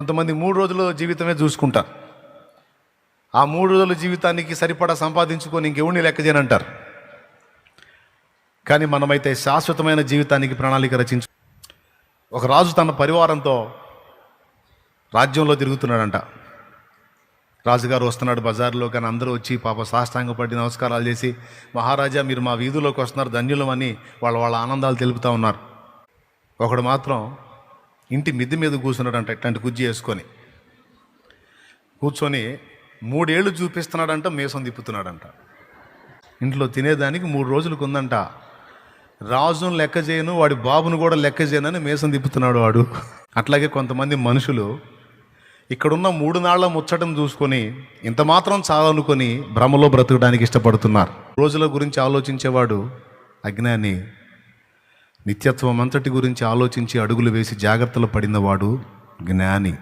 కొంతమంది మూడు రోజుల జీవితమే చూసుకుంటారు ఆ మూడు రోజుల జీవితానికి సరిపడా సంపాదించుకొని ఇంకెవరిని లెక్క చేయనంటారు. కానీ మనమైతే శాశ్వతమైన జీవితానికి ప్రణాళిక రచించు ఒక రాజు తన పరివారంతో రాజ్యంలో తిరుగుతున్నాడంట. రాజుగారు వస్తున్నాడు బజార్లో కానీ అందరూ వచ్చి పాప సాష్టాంగపడి నమస్కారాలు చేసి మహారాజా మీరు మా వీధిలోకి వస్తున్నారు ధన్యులమని వాళ్ళ వాళ్ళ ఆనందాలు తెలుపుతూ ఉన్నారు. ఒకడు మాత్రం ఇంటి మిద్ది మీద కూర్చున్నాడంట ఇట్లాంటి గుజ్జి వేసుకొని కూర్చొని మూడేళ్ళు చూపిస్తున్నాడంట మేసం తిప్పుతున్నాడంట. ఇంట్లో తినేదానికి మూడు రోజులకు ఉందంట రాజును లెక్క చేయను వాడి బాబును కూడా లెక్క చేయనని మేసం తిప్పుతున్నాడు వాడు. అట్లాగే కొంతమంది మనుషులు ఇక్కడున్న మూడు నాళ్ళ ముచ్చటం చూసుకొని ఇంత మాత్రం చాలనుకొని భ్రమలో బ్రతకడానికి ఇష్టపడుతున్నారు. రోజుల గురించి ఆలోచించేవాడు అజ్ఞాని. నిత్యత్వం అంతటి గురించి ఆలోచించి అడుగులు వేసి జాగ్రత్తలు పడినవాడు జ్ఞాని.